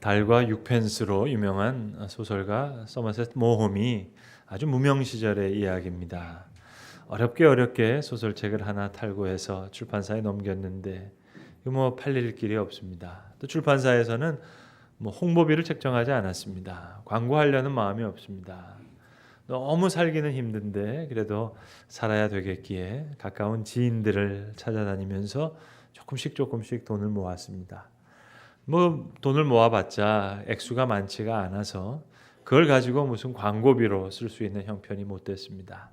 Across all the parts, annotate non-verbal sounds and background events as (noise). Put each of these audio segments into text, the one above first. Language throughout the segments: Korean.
달과 6펜스로 유명한 소설가 서머셋 모홈이 아주 무명 시절의 이야기입니다. 어렵게 어렵게 소설책을 하나 탈고해서 출판사에 넘겼는데 뭐 팔릴 길이 없습니다. 또 출판사에서는 뭐 홍보비를 책정하지 않았습니다. 광고하려는 마음이 없습니다. 너무 살기는 힘든데 그래도 살아야 되겠기에 가까운 지인들을 찾아다니면서 조금씩 조금씩 돈을 모았습니다. 뭐 돈을 모아봤자 액수가 많지가 않아서 그걸 가지고 무슨 광고비로 쓸 수 있는 형편이 못 됐습니다.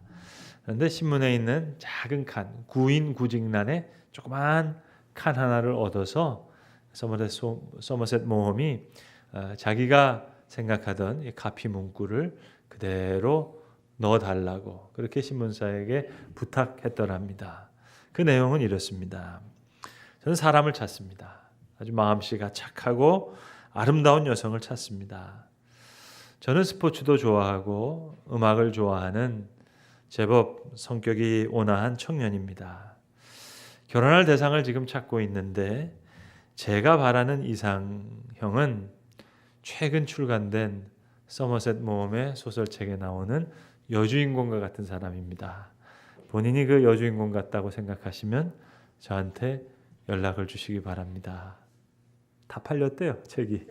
그런데 신문에 있는 작은 칸, 구인 구직란에 조그만 칸 하나를 얻어서 서머셋, 소- 서머셋 모험이 어, 자기가 생각하던 이 카피 문구를 그대로 넣어달라고 그렇게 신문사에게 부탁했더랍니다. 그 내용은 이렇습니다. 저는 사람을 찾습니다. 아주 마음씨가 착하고 아름다운 여성을 찾습니다. 저는 스포츠도 좋아하고 음악을 좋아하는 제법 성격이 온화한 청년입니다. 결혼할 대상을 지금 찾고 있는데 제가 바라는 이상형은 최근 출간된 서머셋 모험의 소설책에 나오는 여주인공과 같은 사람입니다. 본인이 그 여주인공 같다고 생각하시면 저한테 연락을 주시기 바랍니다. 다 팔렸대요, 책이.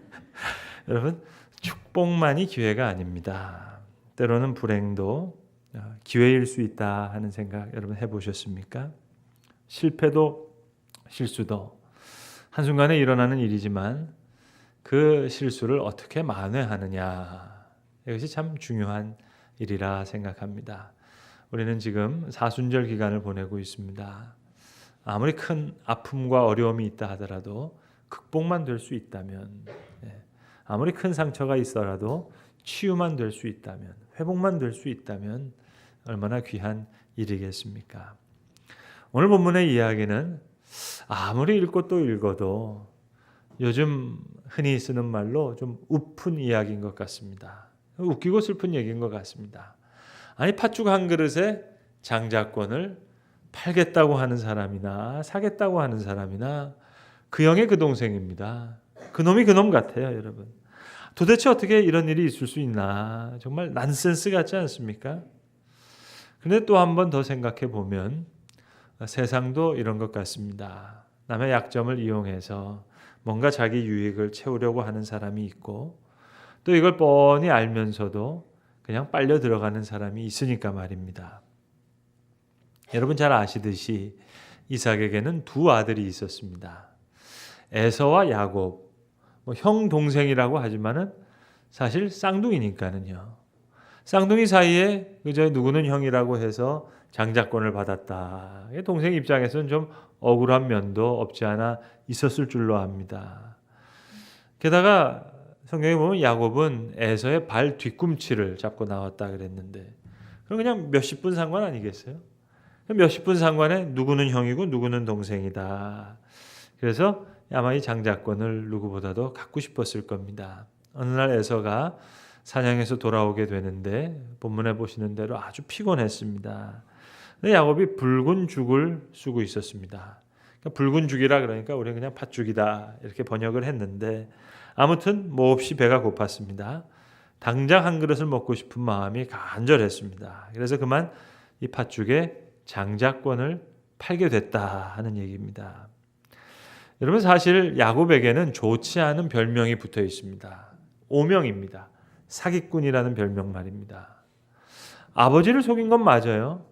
(laughs) 여러분, 축복만이 기회가 아닙니다. 때로는 불행도 어, 기회일 수 있다 하는 생각 여러분 해보셨습니까? 실패도 실수도 한순간에 일어나는 일이지만 그 실수를 어떻게 만회하느냐 이것이 참 중요한 일이라 생각합니다. 우리는 지금 사순절 기간을 보내고 있습니다. 아무리 큰 아픔과 어려움이 있다 하더라도 극복만 될 수 있다면 예, 아무리 큰 상처가 있어라도 치유만 될 수 있다면 회복만 될 수 있다면 얼마나 귀한 일이겠습니까? 오늘 본문의 이야기는 아무리 읽고 또 읽어도 요즘 흔히 쓰는 말로 좀 우픈 이야기인 것 같습니다. 웃기고 슬픈 얘기인 것 같습니다. 아니 팥죽 한 그릇에 장자권을 팔겠다고 하는 사람이나 사겠다고 하는 사람이나 그 형의 그 동생입니다. 그 놈이 그 놈 같아요, 여러분. 도대체 어떻게 이런 일이 있을 수 있나? 정말 난센스 같지 않습니까? 근데 또 한 번 더 생각해 보면 세상도 이런 것 같습니다. 남의 약점을 이용해서 뭔가 자기 유익을 채우려고 하는 사람이 있고 또 이걸 뻔히 알면서도 그냥 빨려 들어가는 사람이 있으니까 말입니다. 여러분 잘 아시듯이 이삭에게는 두 아들이 있었습니다. 에서와 야곱, 뭐 형 동생이라고 하지만은 사실 쌍둥이니까는요. 쌍둥이 사이에 그저 누구는 형이라고 해서 장자권을 받았다. 동생 입장에서는 좀 억울한 면도 없지 않아 있었을 줄로 압니다. 게다가 성경에 보면 야곱은 에서의 발 뒤꿈치를 잡고 나왔다 그랬는데 그럼 그냥 몇십 분 상관 아니겠어요? 몇십 분 상관에 누구는 형이고 누구는 동생이다. 그래서 아마 이 장자권을 누구보다도 갖고 싶었을 겁니다. 어느 날 에서가 사냥에서 돌아오게 되는데 본문에 보시는 대로 아주 피곤했습니다. 근데 야곱이 붉은 죽을 쓰고 있었습니다. 그러니까 붉은 죽이라 그러니까 우리는 그냥 팥죽이다 이렇게 번역을 했는데 아무튼 몹시 배가 고팠습니다. 당장 한 그릇을 먹고 싶은 마음이 간절했습니다. 그래서 그만 이 팥죽에 장자권을 팔게 됐다 하는 얘기입니다. 여러분 사실 야곱에게는 좋지 않은 별명이 붙어 있습니다. 오명입니다. 사기꾼이라는 별명 말입니다. 아버지를 속인 건 맞아요.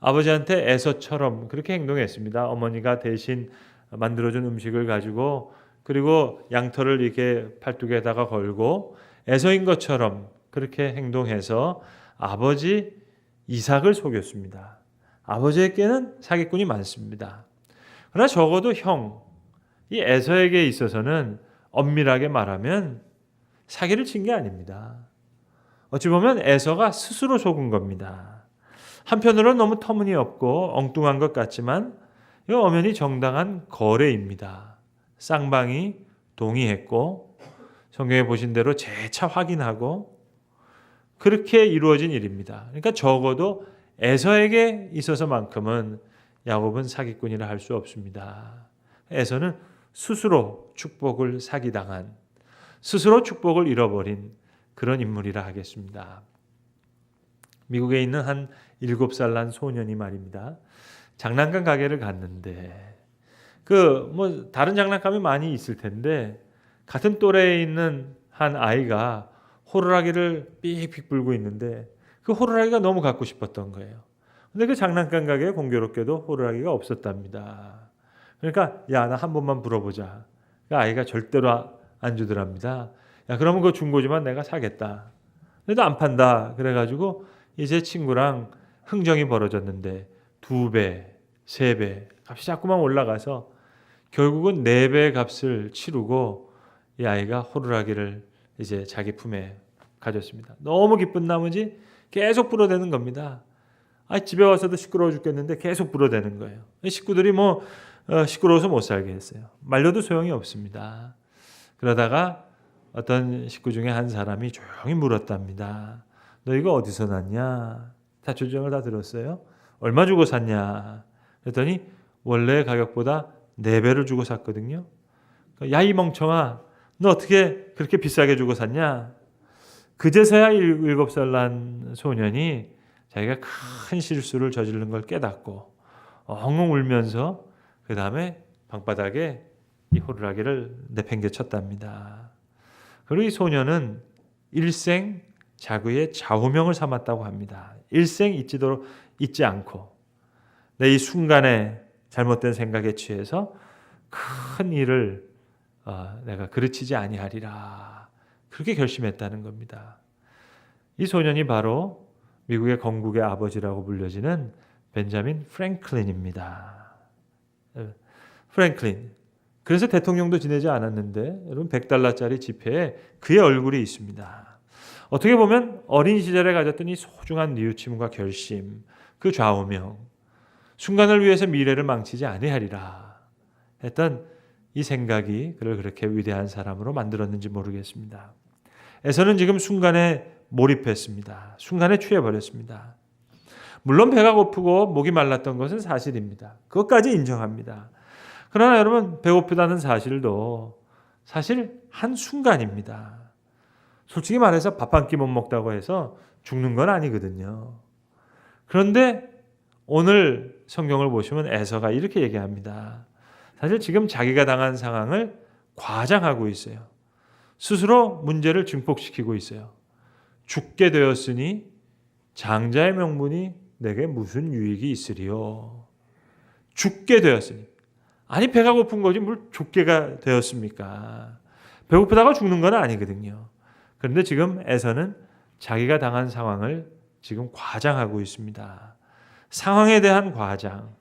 아버지한테 에서처럼 그렇게 행동했습니다. 어머니가 대신 만들어준 음식을 가지고 그리고 양털을 이렇게 팔뚝에다가 걸고 에서인 것처럼 그렇게 행동해서 아버지 이삭을 속였습니다. 아버지에게는 사기꾼이 많습니다. 그러나 적어도 형, 이 에서에게 있어서는 엄밀하게 말하면 사기를 친 게 아닙니다. 어찌 보면 에서가 스스로 속은 겁니다. 한편으로는 너무 터무니없고 엉뚱한 것 같지만 이 엄연히 정당한 거래입니다. 쌍방이 동의했고 성경에 보신 대로 재차 확인하고 그렇게 이루어진 일입니다. 그러니까 적어도 에서에게 있어서만큼은 야곱은 사기꾼이라 할 수 없습니다. 에서는 스스로 축복을 사기당한 스스로 축복을 잃어버린 그런 인물이라 하겠습니다. 미국에 있는 한 일곱 살난 소년이 말입니다. 장난감 가게를 갔는데 그 뭐 다른 장난감이 많이 있을 텐데 같은 또래에 있는 한 아이가 호루라기를 삑삑 불고 있는데 그 호루라기가 너무 갖고 싶었던 거예요. 근데 그 장난감 가게에 공교롭게도 호루라기가 없었답니다. 그러니까 야 나 한 번만 불어보자. 그 아이가 절대로 안 주더랍니다. 야 그러면 그거 중고지만 내가 사겠다. 그래도 안 판다. 그래가지고 이제 친구랑 흥정이 벌어졌는데 두 배, 세 배, 값이 자꾸만 올라가서 결국은 네 배 값을 치르고 이 아이가 호루라기를 이제 자기 품에 가졌습니다. 너무 기쁜 나머지 계속 불어대는 겁니다. 아 집에 와서도 시끄러워 죽겠는데 계속 불어대는 거예요. 식구들이 뭐 어, 시끄러워서 못 살게 했어요. 말려도 소용이 없습니다. 그러다가 어떤 식구 중에 한 사람이 조용히 물었답니다. 너 이거 어디서 났냐? 다 조정을 다 들었어요? 얼마 주고 샀냐? 그랬더니 원래 가격보다 네 배를 주고 샀거든요. 야 이 멍청아, 너 어떻게 그렇게 비싸게 주고 샀냐? 그제서야 일- 일곱 살난 소년이 자기가 큰 실수를 저지른 걸 깨닫고 엉엉 울면서 그 다음에 방바닥에 이 호루라기를 내팽개쳤답니다. 그리고 이 소년은 일생 자기의 좌우명을 삼았다고 합니다. 일생 잊지도 잊지 않고 내 이 순간에 잘못된 생각에 취해서 큰 일을 어, 내가 그르치지 아니하리라 그렇게 결심했다는 겁니다. 이 소년이 바로 미국의 건국의 아버지라고 불려지는 벤자민 프랭클린입니다. 어, 프랭클린. 그래서 대통령도 지내지 않았는데 여러분 100달러짜리 지폐에 그의 얼굴이 있습니다. 어떻게 보면 어린 시절에 가졌던 이 소중한 뉘우침과 결심, 그 좌우명, 순간을 위해서 미래를 망치지 아니하리라 했던 이 생각이 그를 그렇게 위대한 사람으로 만들었는지 모르겠습니다. 에서는 지금 순간에 몰입했습니다. 순간에 취해버렸습니다. 물론 배가 고프고 목이 말랐던 것은 사실입니다. 그것까지 인정합니다. 그러나 여러분 배고프다는 사실도 사실 한 순간입니다. 솔직히 말해서 밥 한 끼 못 먹다고 해서 죽는 건 아니거든요. 그런데 오늘 성경을 보시면 에서가 이렇게 얘기합니다. 사실 지금 자기가 당한 상황을 과장하고 있어요. 스스로 문제를 증폭시키고 있어요. 죽게 되었으니 장자의 명분이 내게 무슨 유익이 있으리요. 죽게 되었으니. 아니 배가 고픈 거지 뭘 죽게가 되었습니까? 배고프다가 죽는 건 아니거든요. 그런데 지금 에서는 자기가 당한 상황을 지금 과장하고 있습니다. 상황에 대한 과장,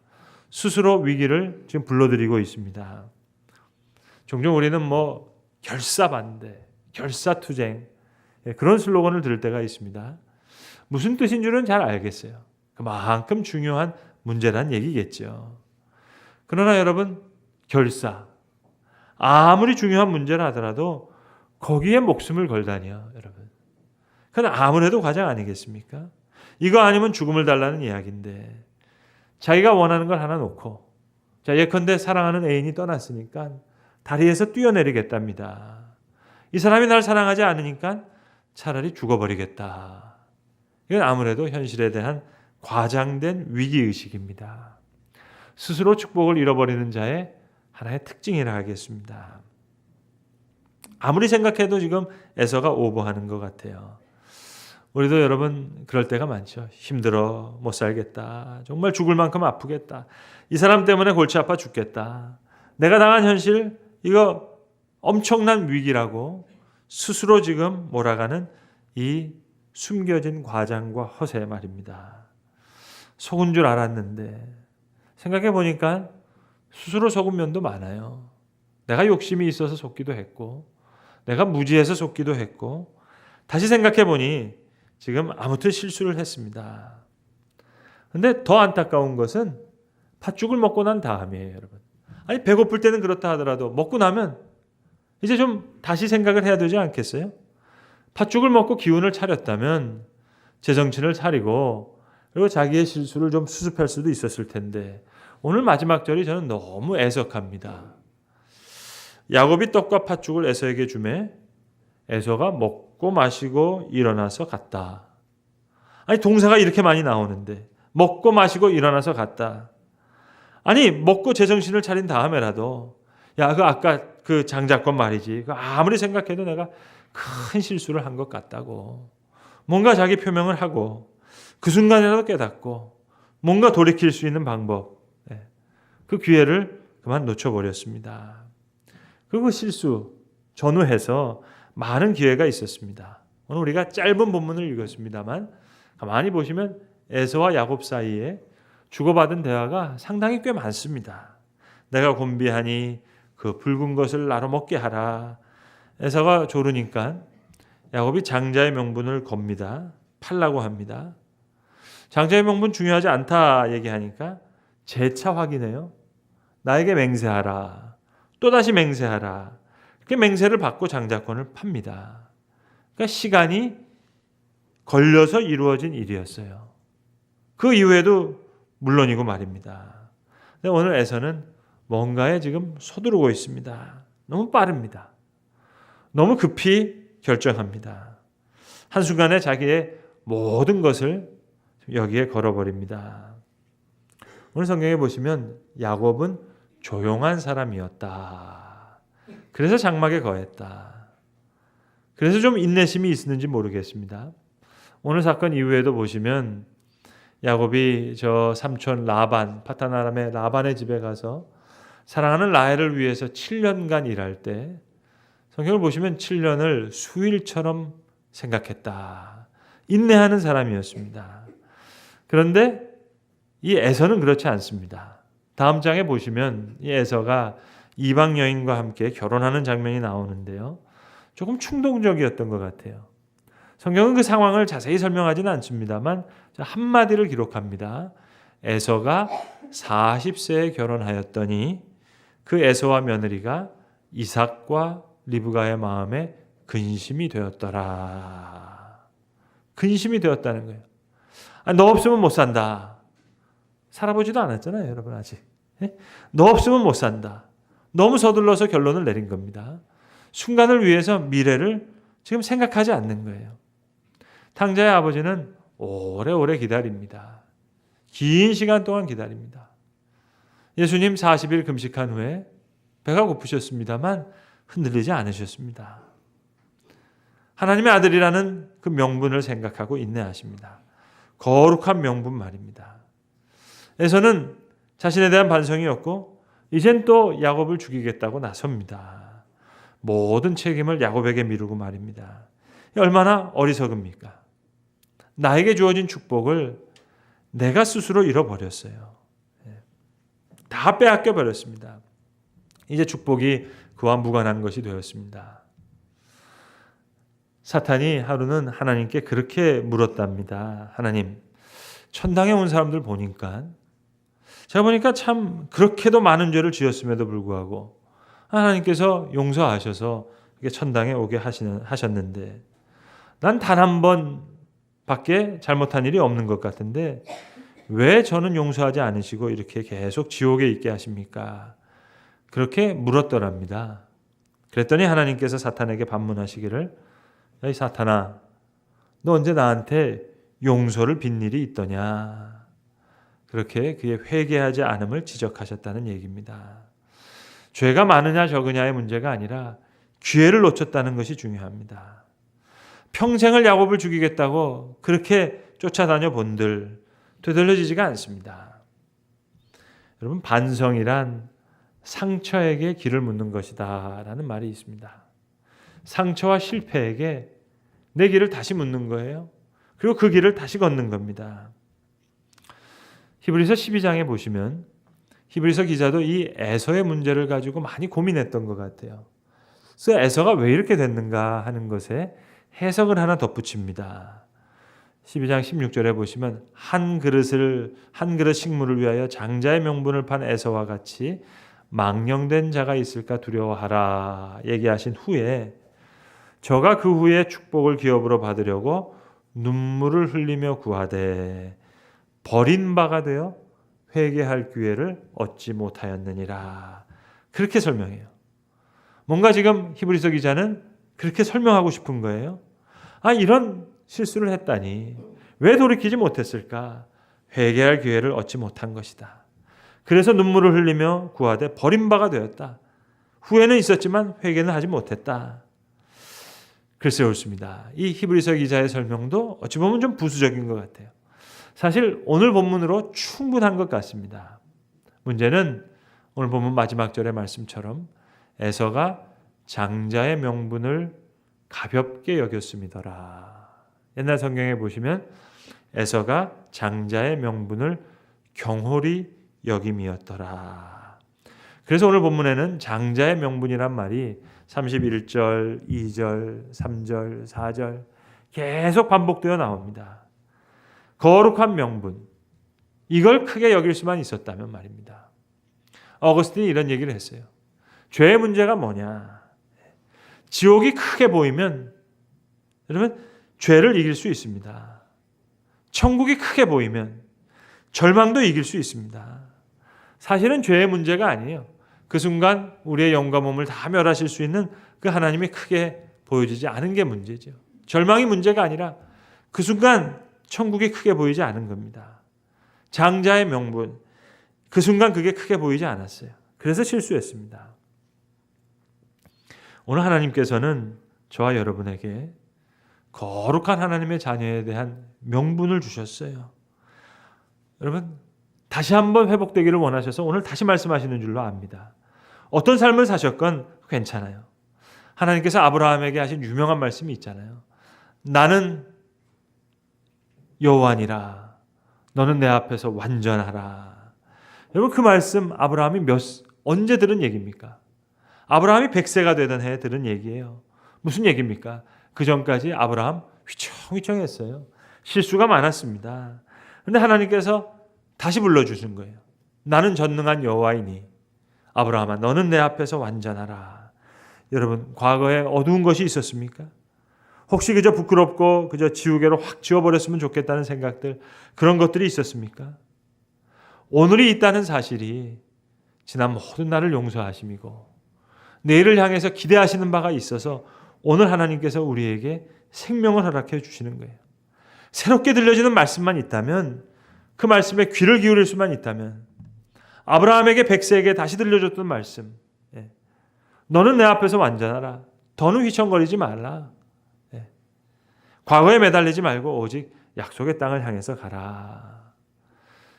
스스로 위기를 지금 불러들이고 있습니다. 종종 우리는 뭐 결사반대, 결사투쟁 예, 그런 슬로건을 들을 때가 있습니다. 무슨 뜻인 줄은 잘 알겠어요. 그만큼 중요한 문제란 얘기겠죠. 그러나 여러분 결사 아무리 중요한 문제라 하더라도 거기에 목숨을 걸다니요, 여러분. 그건 아무래도 과장 아니겠습니까? 이거 아니면 죽음을 달라는 이야기인데 자기가 원하는 걸 하나 놓고 자 예컨대 사랑하는 애인이 떠났으니까 다리에서 뛰어내리겠답니다. 이 사람이 날 사랑하지 않으니까 차라리 죽어버리겠다. 이건 아무래도 현실에 대한 과장된 위기 의식입니다. 스스로 축복을 잃어버리는 자의 하나의 특징이라 하겠습니다. 아무리 생각해도 지금 에서가 오버하는 것 같아요. 우리도 여러분 그럴 때가 많죠. 힘들어 못 살겠다. 정말 죽을 만큼 아프겠다. 이 사람 때문에 골치 아파 죽겠다. 내가 당한 현실 이거 엄청난 위기라고 스스로 지금 몰아가는 이 숨겨진 과장과 허세 말입니다. 속은 줄 알았는데 생각해 보니까 스스로 속은 면도 많아요. 내가 욕심이 있어서 속기도 했고 내가 무지해서 속기도 했고 다시 생각해 보니 지금 아무튼 실수를 했습니다. 근데 더 안타까운 것은 팥죽을 먹고 난 다음이에요, 여러분. 아니 배고플 때는 그렇다 하더라도 먹고 나면 이제 좀 다시 생각을 해야 되지 않겠어요? 팥죽을 먹고 기운을 차렸다면 제정신을 차리고 그리고 자기의 실수를 좀 수습할 수도 있었을 텐데 오늘 마지막 절이 저는 너무 애석합니다. 야곱이 떡과 팥죽을 에서에게 주매 에서가 먹고 마시고 일어나서 갔다. 아니 동사가 이렇게 많이 나오는데 먹고 마시고 일어나서 갔다. 아니 먹고 제정신을 차린 다음에라도 야 그 아까 그 장자권 말이지. 그 아무리 생각해도 내가 큰 실수를 한 것 같다고. 뭔가 자기 표명을 하고 그 순간이라도 깨닫고 뭔가 돌이킬 수 있는 방법. 예. 그 기회를 그만 놓쳐버렸습니다. 그리고 실수 전후해서 많은 기회가 있었습니다. 오늘 우리가 짧은 본문을 읽었습니다만 가만히 보시면 에서와 야곱 사이에 주고받은 대화가 상당히 꽤 많습니다. 내가 곤비하니 그 붉은 것을 나로 먹게 하라. 에서가 조르니까 야곱이 장자의 명분을 겁니다. 팔라고 합니다. 장자의 명분 중요하지 않다 얘기하니까 재차 확인해요. 나에게 맹세하라. 또다시 맹세하라. 그 맹세를 받고 장자권을 팝니다. 그러니까 시간이 걸려서 이루어진 일이었어요. 그 이후에도 물론이고 말입니다. 근데 오늘 에서는 뭔가에 지금 서두르고 있습니다. 너무 빠릅니다. 너무 급히 결정합니다. 한순간에 자기의 모든 것을 여기에 걸어버립니다. 오늘 성경에 보시면 야곱은 조용한 사람이었다. 그래서 장막에 거했다. 그래서 좀 인내심이 있었는지 모르겠습니다. 오늘 사건 이후에도 보시면 야곱이 저 삼촌 라반 파타나람의 라반의 집에 가서 사랑하는 라헬을 위해서 7년간 일할 때 성경을 보시면 7년을 수일처럼 생각했다. 인내하는 사람이었습니다. 그런데 이 에서는 그렇지 않습니다. 다음 장에 보시면 이 에서가 이방 여인과 함께 결혼하는 장면이 나오는데요. 조금 충동적이었던 것 같아요. 성경은 그 상황을 자세히 설명하지는 않습니다만 한마디를 기록합니다. 에서가 40세에 결혼하였더니 그 에서와 며느리가 이삭과 리브가의 마음에 근심이 되었더라. 근심이 되었다는 거예요. 아, 너 없으면 못 산다. 살아보지도 않았잖아요, 여러분 아직. 예? 너 없으면 못 산다. 너무 서둘러서 결론을 내린 겁니다. 순간을 위해서 미래를 지금 생각하지 않는 거예요. 탕자의 아버지는 오래오래 기다립니다. 긴 시간 동안 기다립니다. 예수님 40일 금식한 후에 배가 고프셨습니다만 흔들리지 않으셨습니다. 하나님의 아들이라는 그 명분을 생각하고 인내하십니다. 거룩한 명분 말입니다. 에서는 자신에 대한 반성이었고 이젠 또 야곱을 죽이겠다고 나섭니다. 모든 책임을 야곱에게 미루고 말입니다. 얼마나 어리석습니까? 나에게 주어진 축복을 내가 스스로 잃어버렸어요. 예. 다 빼앗겨 버렸습니다. 이제 축복이 그와 무관한 것이 되었습니다. 사탄이 하루는 하나님께 그렇게 물었답니다. 하나님, 천당에 온 사람들 보니까 제가 보니까 참 그렇게도 많은 죄를 지었음에도 불구하고 하나님께서 용서하셔서 천당에 오게 하시는, 하셨는데 난 단 한 번밖에 잘못한 일이 없는 것 같은데 왜 저는 용서하지 않으시고 이렇게 계속 지옥에 있게 하십니까? 그렇게 물었더랍니다. 그랬더니 하나님께서 사탄에게 반문하시기를 야, 이 사탄아, 너 언제 나한테 용서를 빈 일이 있더냐? 그렇게 그의 회개하지 않음을 지적하셨다는 얘기입니다. 죄가 많으냐 적으냐의 문제가 아니라 기회를 놓쳤다는 것이 중요합니다. 평생을 야곱을 죽이겠다고 그렇게 쫓아다녀 본들 되돌려지지가 않습니다. 여러분 반성이란 상처에게 길을 묻는 것이다라는 말이 있습니다. 상처와 실패에게 내 길을 다시 묻는 거예요. 그리고 그 길을 다시 걷는 겁니다. 히브리서 12장에 보시면 히브리서 기자도 이 에서의 문제를 가지고 많이 고민했던 것 같아요. 그래서 에서가 왜 이렇게 됐는가 하는 것에 해석을 하나 덧붙입니다. 12장 16절에 보시면 한 그릇을 한 그릇 식물을 위하여 장자의 명분을 판 에서와 같이 망령된 자가 있을까 두려워하라 얘기하신 후에 저가 그 후에 축복을 기업으로 받으려고 눈물을 흘리며 구하되 버린 바가 되어 회개할 기회를 얻지 못하였느니라 그렇게 설명해요. 뭔가 지금 히브리서 기자는 그렇게 설명하고 싶은 거예요. 아, 이런 실수를 했다니. 왜 돌이키지 못했을까? 회개할 기회를 얻지 못한 것이다. 그래서 눈물을 흘리며 구하되 버림바가 되었다. 후회는 있었지만 회개는 하지 못했다. 글쎄 옳습니다. 이 히브리서 기자의 설명도 어찌 보면 좀 부수적인 것 같아요. 사실 오늘 본문으로 충분한 것 같습니다. 문제는 오늘 본문 마지막 절의 말씀처럼 에서가 장자의 명분을 가볍게 여겼음이더라. 옛날 성경에 보시면 에서가 장자의 명분을 경홀히 여김이었더라. 그래서 오늘 본문에는 장자의 명분이란 말이 31절, 2절, 3절, 4절 계속 반복되어 나옵니다. 거룩한 명분. 이걸 크게 여길 수만 있었다면 말입니다. 어거스틴이 이런 얘기를 했어요. 죄의 문제가 뭐냐? 지옥이 크게 보이면 여러분 죄를 이길 수 있습니다. 천국이 크게 보이면 절망도 이길 수 있습니다. 사실은 죄의 문제가 아니에요. 그 순간 우리의 영과 몸을 다 멸하실 수 있는 그 하나님이 크게 보여지지 않은 게 문제죠. 절망이 문제가 아니라 그 순간 천국이 크게 보이지 않은 겁니다. 장자의 명분 그 순간 그게 크게 보이지 않았어요. 그래서 실수했습니다. 오늘 하나님께서는 저와 여러분에게 거룩한 하나님의 자녀에 대한 명분을 주셨어요. 여러분 다시 한번 회복되기를 원하셔서 오늘 다시 말씀하시는 줄로 압니다. 어떤 삶을 사셨건 괜찮아요. 하나님께서 아브라함에게 하신 유명한 말씀이 있잖아요. 나는 여호와니라. 너는 내 앞에서 완전하라. 여러분 그 말씀 아브라함이 몇 언제 들은 얘기입니까? 아브라함이 100세가 되던 해에 들은 얘기예요. 무슨 얘기입니까? 그 전까지 아브라함 휘청휘청했어요. 실수가 많았습니다. 근데 하나님께서 다시 불러 주신 거예요. 나는 전능한 여호와이니 아브라함아 너는 내 앞에서 완전하라. 여러분 과거에 어두운 것이 있었습니까? 혹시 그저 부끄럽고 그저 지우개로 확 지워버렸으면 좋겠다는 생각들 그런 것들이 있었습니까? 오늘이 있다는 사실이 지난 모든 날을 용서하심이고 내일을 향해서 기대하시는 바가 있어서 오늘 하나님께서 우리에게 생명을 허락해 주시는 거예요. 새롭게 들려지는 말씀만 있다면 그 말씀에 귀를 기울일 수만 있다면 아브라함에게 백세에게 다시 들려줬던 말씀. 예. 너는 내 앞에서 완전하라. 더는 휘청거리지 말라. 예. 과거에 매달리지 말고 오직 약속의 땅을 향해서 가라.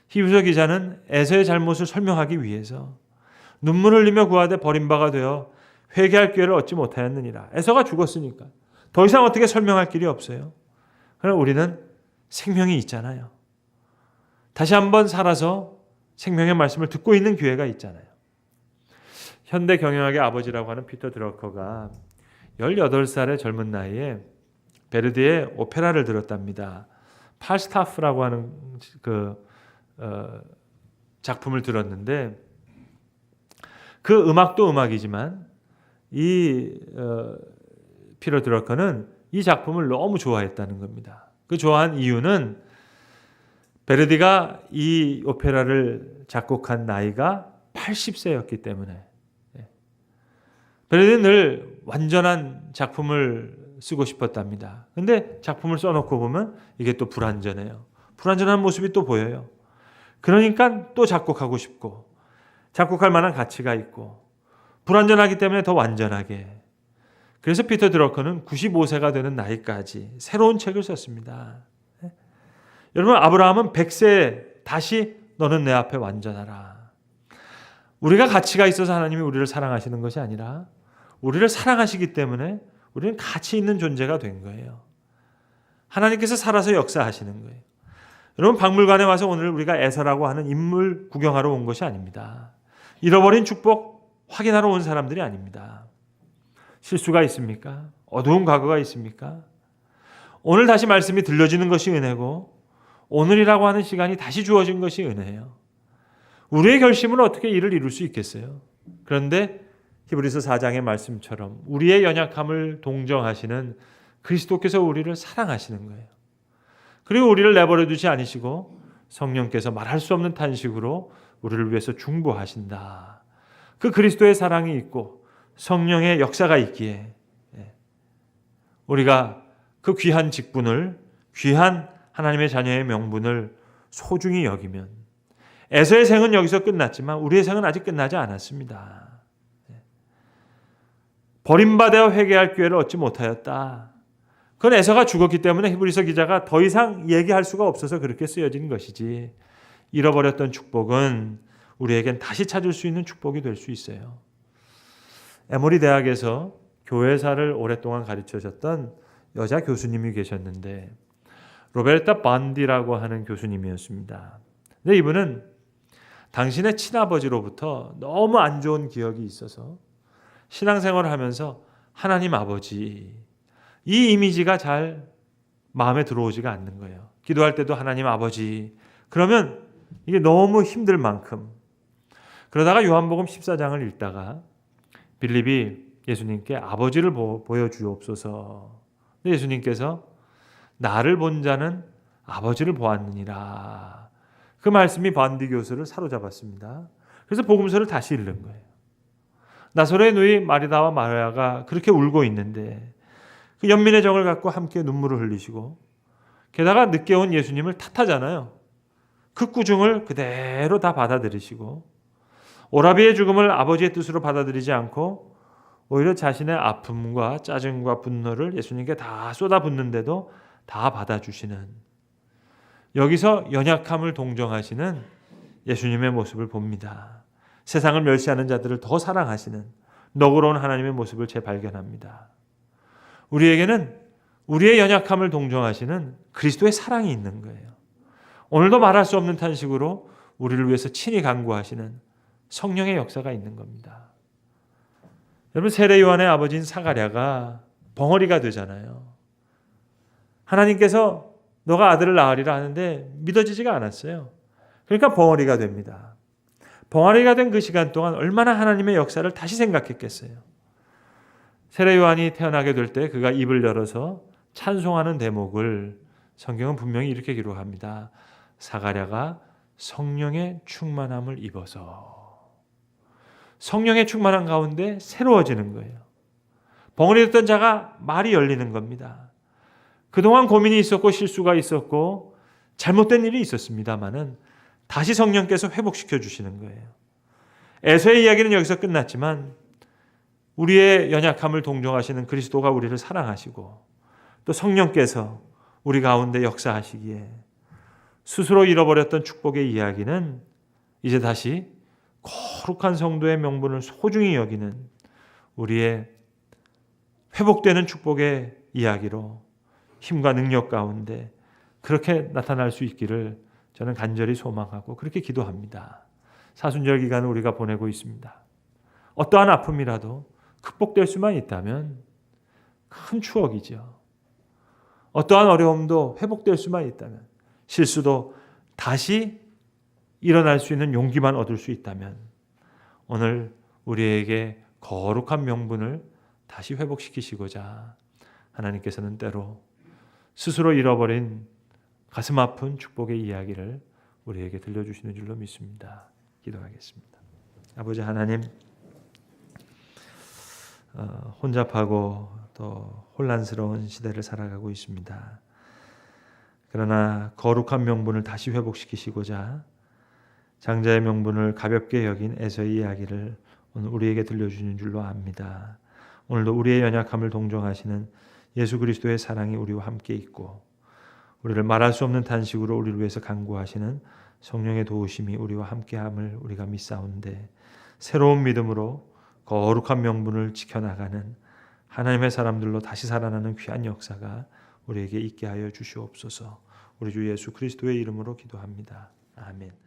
히브리서 기자는 에서의 잘못을 설명하기 위해서 눈물을 흘리며 구하되 버림바가 되어 회개할 기회를 얻지 못하였느니라. 에서가 죽었으니까 더 이상 어떻게 설명할 길이 없어요. 그럼 우리는 생명이 있잖아요. 다시 한번 살아서 생명의 말씀을 듣고 있는 기회가 있잖아요. 현대 경영학의 아버지라고 하는 피터 드러커가 18살의 젊은 나이에 베르디의 오페라를 들었답니다. 팔스타프라고 하는 그 어, 작품을 들었는데 그 음악도 음악이지만 이 어, 피터 드러커는 이 작품을 너무 좋아했다는 겁니다. 그 좋아한 이유는 베르디가 이 오페라를 작곡한 나이가 80세였기 때문에 예. 베르디는 늘 완전한 작품을 쓰고 싶었답니다. 근데 작품을 써놓고 보면 이게 또 불완전해요. 불완전한 모습이 또 보여요. 그러니까 또 작곡하고 싶고 작곡할 만한 가치가 있고 불완전하기 때문에 더 완전하게 그래서 피터 드러커는 95세가 되는 나이까지 새로운 책을 썼습니다. 여러분 아브라함은 100세 다시 너는 내 앞에 완전하라. 우리가 가치가 있어서 하나님이 우리를 사랑하시는 것이 아니라 우리를 사랑하시기 때문에 우리는 가치 있는 존재가 된 거예요. 하나님께서 살아서 역사하시는 거예요. 여러분 박물관에 와서 오늘 우리가 에서라고 하는 인물 구경하러 온 것이 아닙니다. 잃어버린 축복 확인하러 온 사람들이 아닙니다. 실수가 있습니까? 어두운 과거가 있습니까? 오늘 다시 말씀이 들려지는 것이 은혜고 오늘이라고 하는 시간이 다시 주어진 것이 은혜예요. 우리의 결심은 어떻게 이를 이룰 수 있겠어요? 그런데 히브리서 4장의 말씀처럼 우리의 연약함을 동정하시는 그리스도께서 우리를 사랑하시는 거예요. 그리고 우리를 내버려 두지 않으시고 성령께서 말할 수 없는 탄식으로 우리를 위해서 중보하신다. 그 그리스도의 사랑이 있고 성령의 역사가 있기에 예, 우리가 그 귀한 직분을 귀한 하나님의 자녀의 명분을 소중히 여기면 에서의 생은 여기서 끝났지만 우리의 생은 아직 끝나지 않았습니다. 예. 버림받아 회개할 기회를 얻지 못하였다. 그건 에서가 죽었기 때문에 히브리서 기자가 더 이상 얘기할 수가 없어서 그렇게 쓰여진 것이지. 잃어버렸던 축복은 우리에겐 다시 찾을 수 있는 축복이 될 수 있어요. 에모리 대학에서 교회사를 오랫동안 가르쳐줬던 여자 교수님이 계셨는데 로베르타 반디라고 하는 교수님이었습니다. 근데 이분은 당신의 친아버지로부터 너무 안 좋은 기억이 있어서 신앙생활을 하면서 하나님 아버지 이 이미지가 잘 마음에 들어오지가 않는 거예요. 기도할 때도 하나님 아버지 그러면 이게 너무 힘들 만큼 그러다가 요한복음 14장을 읽다가 빌립이 예수님께 아버지를 보여주옵소서. 예수님께서 나를 본 자는 아버지를 보았느니라. 그 말씀이 반디 교수를 사로잡았습니다. 그래서 복음서를 다시 읽는 거예요. 나사로의 누이 마리다와 마리아가 그렇게 울고 있는데 그 연민의 정을 갖고 함께 눈물을 흘리시고 게다가 늦게 온 예수님을 탓하잖아요. 그 꾸중을 그대로 다 받아들이시고 오라비의 죽음을 아버지의 뜻으로 받아들이지 않고 오히려 자신의 아픔과 짜증과 분노를 예수님께 다 쏟아붓는데도 다 받아주시는 여기서 연약함을 동정하시는 예수님의 모습을 봅니다. 세상을 멸시하는 자들을 더 사랑하시는 너그러운 하나님의 모습을 재발견합니다. 우리에게는 우리의 연약함을 동정하시는 그리스도의 사랑이 있는 거예요. 오늘도 말할 수 없는 탄식으로 우리를 위해서 친히 간구하시는 성령의 역사가 있는 겁니다. 여러분 세례 요한의 아버지인 사가랴가 벙어리가 되잖아요. 하나님께서 너가 아들을 낳으리라 하는데 믿어지지가 않았어요. 그러니까 벙어리가 됩니다. 벙어리가 된 그 시간 동안 얼마나 하나님의 역사를 다시 생각했겠어요. 세례 요한이 태어나게 될 때 그가 입을 열어서 찬송하는 대목을 성경은 분명히 이렇게 기록합니다. 사가랴가 성령의 충만함을 입어서 성령의 충만한 가운데 새로워지는 거예요. 벙어리 됐던 자가 말이 열리는 겁니다. 그동안 고민이 있었고 실수가 있었고 잘못된 일이 있었습니다만은 다시 성령께서 회복시켜 주시는 거예요. 에서의 이야기는 여기서 끝났지만 우리의 연약함을 동정하시는 그리스도가 우리를 사랑하시고 또 성령께서 우리 가운데 역사하시기에 스스로 잃어버렸던 축복의 이야기는 이제 다시 거룩한 성도의 명분을 소중히 여기는 우리의 회복되는 축복의 이야기로 힘과 능력 가운데 그렇게 나타날 수 있기를 저는 간절히 소망하고 그렇게 기도합니다. 사순절 기간을 우리가 보내고 있습니다. 어떠한 아픔이라도 극복될 수만 있다면 큰 추억이죠. 어떠한 어려움도 회복될 수만 있다면 실수도 다시 일어날 수 있는 용기만 얻을 수 있다면 오늘 우리에게 거룩한 명분을 다시 회복시키시고자 하나님께서는 때로 스스로 잃어버린 가슴 아픈 축복의 이야기를 우리에게 들려주시는 줄로 믿습니다. 기도하겠습니다. 아버지 하나님, 어, 혼잡하고 또 혼란스러운 시대를 살아가고 있습니다. 그러나 거룩한 명분을 다시 회복시키시고자 장자의 명분을 가볍게 여긴 에서의 이야기를 오늘 우리에게 들려주는 줄로 압니다. 오늘도 우리의 연약함을 동정하시는 예수 그리스도의 사랑이 우리와 함께 있고 우리를 말할 수 없는 탄식으로 우리를 위해서 간구하시는 성령의 도우심이 우리와 함께함을 우리가 믿사온데 새로운 믿음으로 거룩한 명분을 지켜나가는 하나님의 사람들로 다시 살아나는 귀한 역사가 우리에게 있게 하여 주시옵소서. 우리 주 예수 그리스도의 이름으로 기도합니다. 아멘.